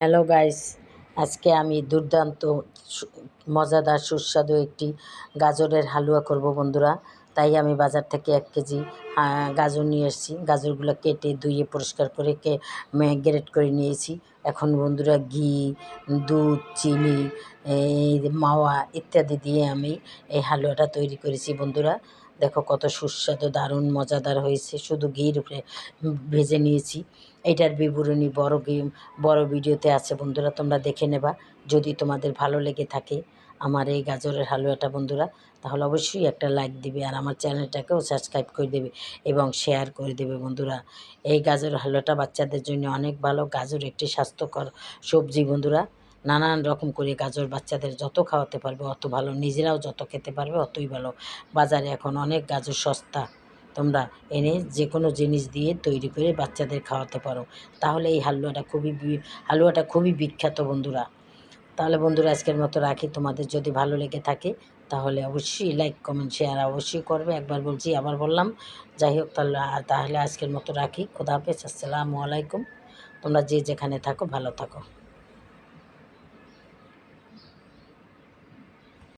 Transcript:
Hello guys আজকে আমি দুর্দান্ত মজাদার সুস্বাদু একটি গাজরের হালুয়া করব, বন্ধুরা। তাই আমি বাজার থেকে এক কেজি গাজর নিয়ে এসেছি। গাজরগুলো কেটে ধুয়ে পরিষ্কার করে কে গ্রেট করে নিয়েছি। এখন, বন্ধুরা, ঘি, দুধ, চিনি মাওয়া ইত্যাদি দিয়ে আমি এই হালুয়াটা তৈরি করেছি, বন্ধুরা। দেখো কত সুস্বাদু, দারুণ, মজাদার হয়েছে। শুধু ঘির ভেজে নিয়েছি। এটার বিবরণী বড় গেম বড় ভিডিওতে আছে বন্ধুরা, তোমরা দেখে নেবা। যদি তোমাদের ভালো লেগে থাকে আমার এই গাজরের হালুয়াটা বন্ধুরা, তাহলে অবশ্যই একটা লাইক দিবে আর আমার চ্যানেলটাকেও সাবস্ক্রাইব করে দেবে এবং শেয়ার করে দেবে বন্ধুরা। এই গাজর হালুয়াটা বাচ্চাদের জন্য অনেক ভালো। গাজর একটি স্বাস্থ্যকর সবজি বন্ধুরা। নানান রকম করে গাজর বাচ্চাদের যত খাওয়াতে পারবে, অত ভালো। নিজেরাও যত খেতে পারবে, অতই ভালো। বাজারে এখন অনেক গাজর সস্তা। তোমরা এনে যে কোনো জিনিস দিয়ে তৈরি করে বাচ্চাদের খাওয়াতে পারো। তাহলে এই হালুয়াটা খুবই হালুয়াটা খুবই বিখ্যাত বন্ধুরা। তাহলে বন্ধুরা, আজকের মতো রাখি। তোমাদের যদি ভালো লেগে থাকে, তাহলে অবশ্যই লাইক কমেন্ট শেয়ার অবশ্যই করবে। একবার বলছি, আবার বললাম। যাই হোক, তাহলে তাহলে আজকের মতো রাখি। খোদা হাফেজ। আসসালামু আলাইকুম। তোমরা যে যেখানে থাকো, ভালো থাকো।